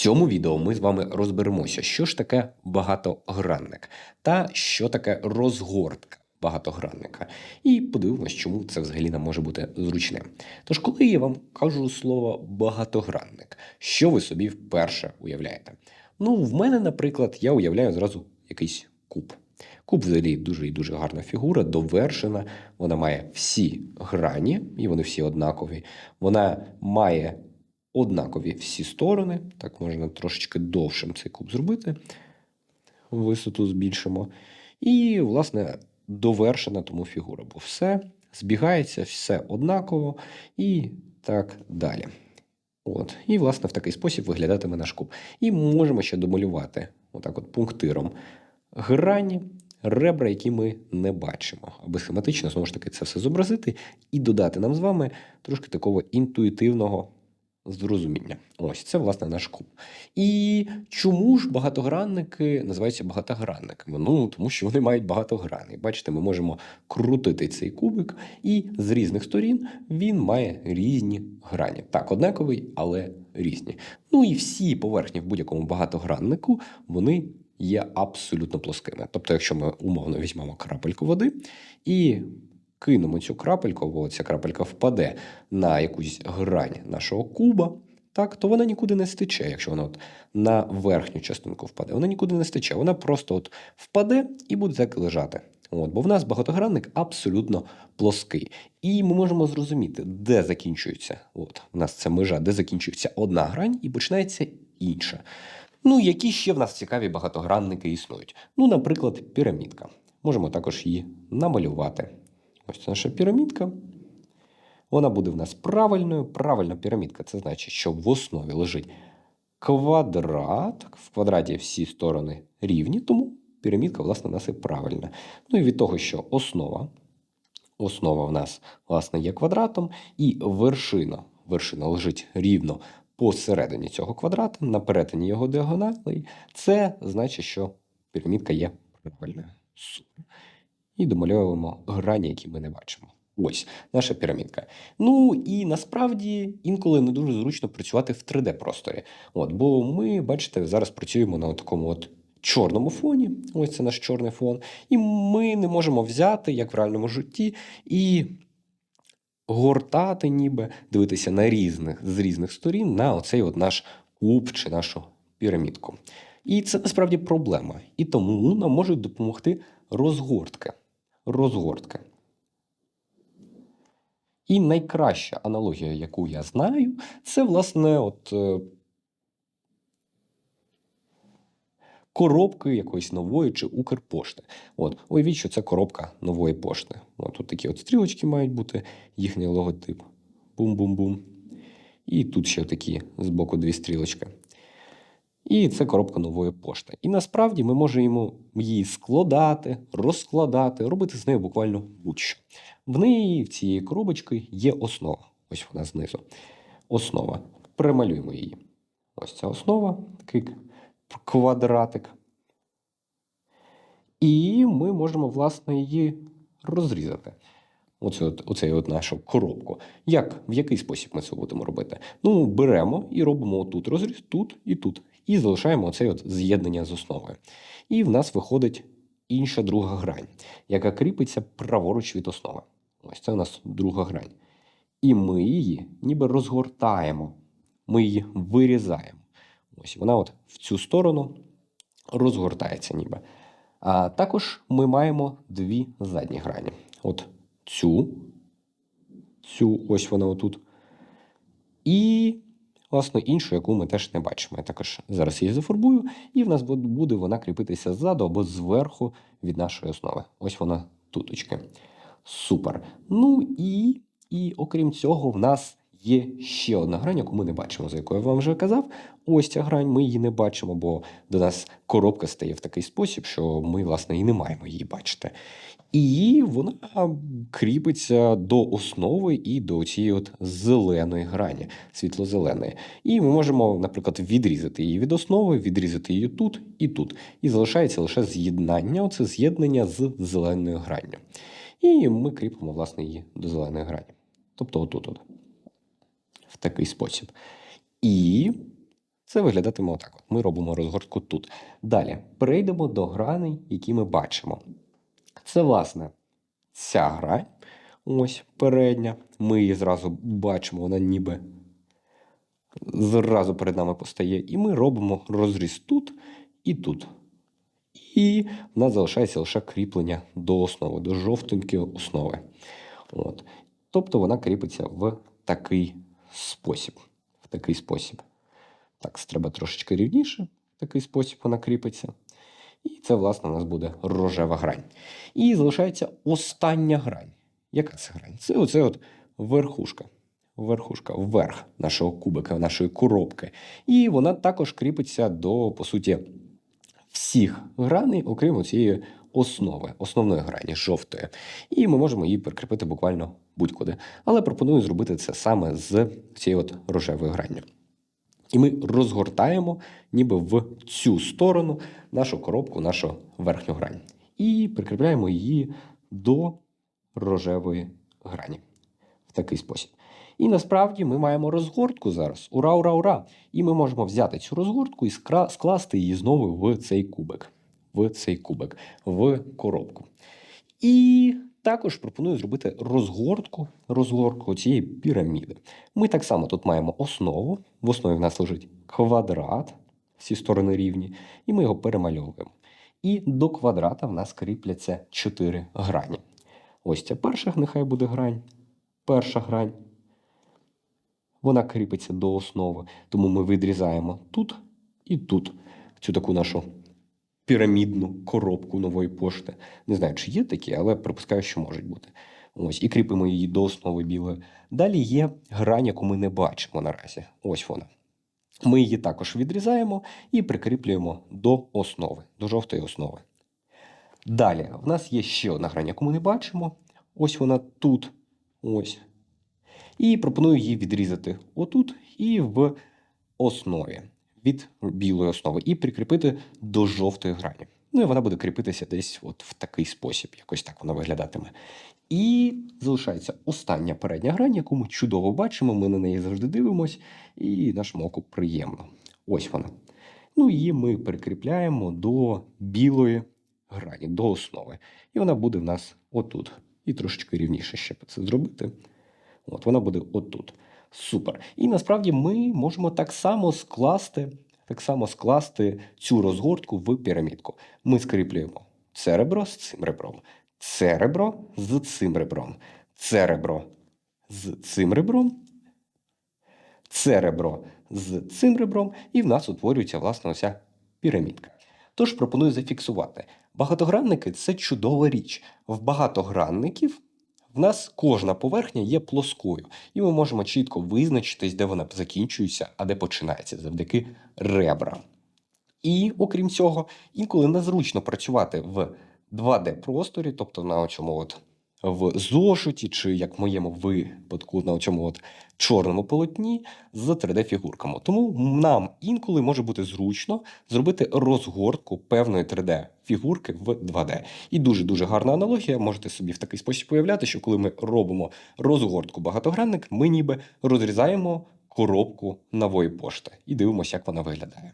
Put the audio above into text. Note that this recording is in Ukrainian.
цьому відео ми з вами розберемося, що ж таке багатогранник та що таке розгортка багатогранника. І подивимось, чому це взагалі нам може бути зручним. Тож, коли я вам кажу слово багатогранник, що ви собі вперше уявляєте? Ну, в мене, наприклад, я уявляю зразу якийсь куб. Куб взагалі дуже і дуже гарна фігура, довершена. Вона має всі грані, і вони всі однакові. Вона має однакові всі сторони. Так можна трошечки довшим цей куб зробити. Висоту збільшимо. І, власне, довершена тому фігура, бо все збігається, все однаково і так далі. От. І, власне, в такий спосіб виглядатиме наш куб. І можемо ще домалювати отак от пунктиром грані, ребра, які ми не бачимо. Аби схематично, знову ж таки, це все зобразити і додати нам з вами трошки такого інтуїтивного зрозуміння. Ось це, власне, наш куб. І чому ж багатогранники називаються багатогранниками? Ну, тому що вони мають багато граней. Бачите, ми можемо крутити цей кубик, і з різних сторін він має різні грані. Так, однаковий, але різні. Ну і всі поверхні в будь-якому багатограннику вони є абсолютно плоскими. Тобто, якщо ми умовно візьмемо крапельку води і кинемо цю крапельку, або ця крапелька впаде на якусь грань нашого куба, так, то вона нікуди не стече, якщо вона от на верхню частинку впаде. Вона нікуди не стече. Вона просто от впаде і буде так лежати. От, бо в нас багатогранник абсолютно плоский. І ми можемо зрозуміти, де закінчується. От, у нас це межа, де закінчується одна грань і починається інша. Ну, які ще в нас цікаві багатогранники існують? Ну, наприклад, пірамідка. Можемо також її намалювати. Ось це наша пірамідка. Вона буде в нас правильною. Правильна пірамідка це значить, що в основі лежить квадрат. В квадраті всі сторони рівні, тому пірамідка, власне, у нас і правильна. Ну і від того, що основа. Основа в нас, власне, є квадратом, і вершина. Вершина лежить рівно посередині цього квадрата, на перетині його діагоналей. Це значить, що пірамідка є правильною. І домальовуємо грані, які ми не бачимо. Ось наша пірамідка. Ну і насправді інколи не дуже зручно працювати в 3D-просторі. От, бо ми, бачите, зараз працюємо на такому от чорному фоні. Ось це наш чорний фон. І ми не можемо взяти, як в реальному житті, і гортати, ніби дивитися на різних з різних сторін на оцей от наш куб чи нашу пірамідку. І це насправді проблема. І тому нам можуть допомогти розгортки. Розгортки. І найкраща аналогія, яку я знаю, це, власне, от е, коробки якоїсь нової чи Укрпошти. От, уявіть, що це коробка нової пошти. От тут такі от стрілочки мають бути, їхній логотип. Бум-бум-бум. І тут ще такі збоку дві стрілочки. І це коробка нової пошти. І насправді ми можемо її складати, розкладати, робити з нею буквально будь-що. В неї, в цієї коробочки, є основа. Ось вона знизу. Основа. Перемалюємо її. Ось ця основа, такий квадратик. І ми можемо, власне, її розрізати. Оцю, оцей от нашу коробку. Як, в який спосіб ми це будемо робити? Ну, беремо і робимо тут розріз, тут і тут. І залишаємо оцей от з'єднання з основою. І в нас виходить інша друга грань, яка кріпиться праворуч від основи. Ось це у нас друга грань. І ми її ніби розгортаємо, ми її вирізаємо. Ось вона от в цю сторону розгортається ніби. А також ми маємо дві задні грані. От цю, цю, ось вона отут. І, власне, іншу, яку ми теж не бачимо. Я також зараз її зафарбую, і в нас буде вона кріпитися ззаду або зверху від нашої основи. Ось вона туточки. Супер. Ну і, і окрім цього, в нас є ще одна грань, яку ми не бачимо, за якою я вам вже казав. Ось ця грань, ми її не бачимо, бо до нас коробка стає в такий спосіб, що ми, власне, і не маємо її бачити. І вона кріпиться до основи і до цієї от зеленої грані, світло-зеленої. І ми можемо, наприклад, відрізати її від основи, відрізати її тут і тут. І залишається лише з'єднання, оце з'єднання з зеленою гранню. І ми кріпимо, власне, її до зеленої грані. Тобто отут. от В такий спосіб. І Це виглядатиме отак. От. Ми робимо розгортку тут. Далі перейдемо до граней, які ми бачимо. Це, власне, ця грань. Ось передня. Ми її зразу бачимо, вона ніби зразу перед нами постає. І ми робимо розріз тут і тут. І в нас залишається лише кріплення до основи, до жовтенької основи. От. Тобто вона кріпиться в такий спосіб. В такий спосіб. Так, треба трошечки рівніше. В такий спосіб вона кріпиться. І це, власне, у нас буде рожева грань. І залишається остання грань. Яка це грань? Це оце от верхушка. Верхушка, вверх нашого кубика, нашої коробки. І вона також кріпиться до, по суті, всіх граней, окрім цієї основи, основної грані, жовтої. І ми можемо її прикріпити буквально будь-куди. Але пропоную зробити це саме з цією от рожевою гранню. І ми розгортаємо ніби в цю сторону нашу коробку, нашу верхню грань. І прикріпляємо її до рожевої грані в такий спосіб. І насправді ми маємо розгортку зараз. Ура, ура, ура! І ми можемо взяти цю розгортку і скласти її знову в цей кубик, в цей кубик, в коробку. І також пропоную зробити розгортку, розгортку цієї піраміди. Ми так само тут маємо основу. В основі в нас лежить квадрат, всі сторони рівні, і ми його перемальовуємо. І до квадрата в нас кріпляться чотири грані. Ось ця перша, нехай буде грань. Перша грань. Вона кріпиться до основи, тому ми відрізаємо тут і тут цю таку нашу пірамідну коробку нової пошти. Не знаю, чи є такі, але припускаю, що можуть бути. Ось, і кріпимо її до основи білої. Далі є грань, яку ми не бачимо наразі. Ось вона. Ми її також відрізаємо і прикріплюємо до основи, до жовтої основи. Далі, в нас є ще одна грань, яку ми не бачимо. Ось вона тут. Ось. І пропоную її відрізати отут і в основі від білої основи, і прикріпити до жовтої грані. Ну і вона буде кріпитися десь от в такий спосіб, якось так вона виглядатиме. І залишається остання передня грань, яку ми чудово бачимо, ми на неї завжди дивимось, і нашому оку приємно. Ось вона. Ну і ми прикріпляємо до білої грані, до основи. І вона буде в нас отут. І трошечки рівніше ще це зробити. От вона буде отут. Супер. І насправді ми можемо так само скласти, так само скласти цю розгортку в пірамідку. Ми скріплюємо це ребро з цим ребром, це ребро з цим ребром, це ребро з цим ребром, це ребро з цим ребром, і в нас утворюється власне оця пірамідка. Тож пропоную зафіксувати. Багатогранники це чудова річ. В багатогранників в нас кожна поверхня є плоскою, і ми можемо чітко визначитись, де вона закінчується, а де починається завдяки ребрам. І окрім цього, інколи незручно працювати в 2D-просторі, тобто на цьому от в зошиті, чи як в моєму випадку на цьому от чорному полотні з 3D-фігурками. Тому нам інколи може бути зручно зробити розгортку певної 3D-фігурки в 2D. І дуже-дуже гарна аналогія. Можете собі в такий спосіб уявляти, що коли ми робимо розгортку багатогранник, ми ніби розрізаємо коробку нової пошти і дивимося, як вона виглядає.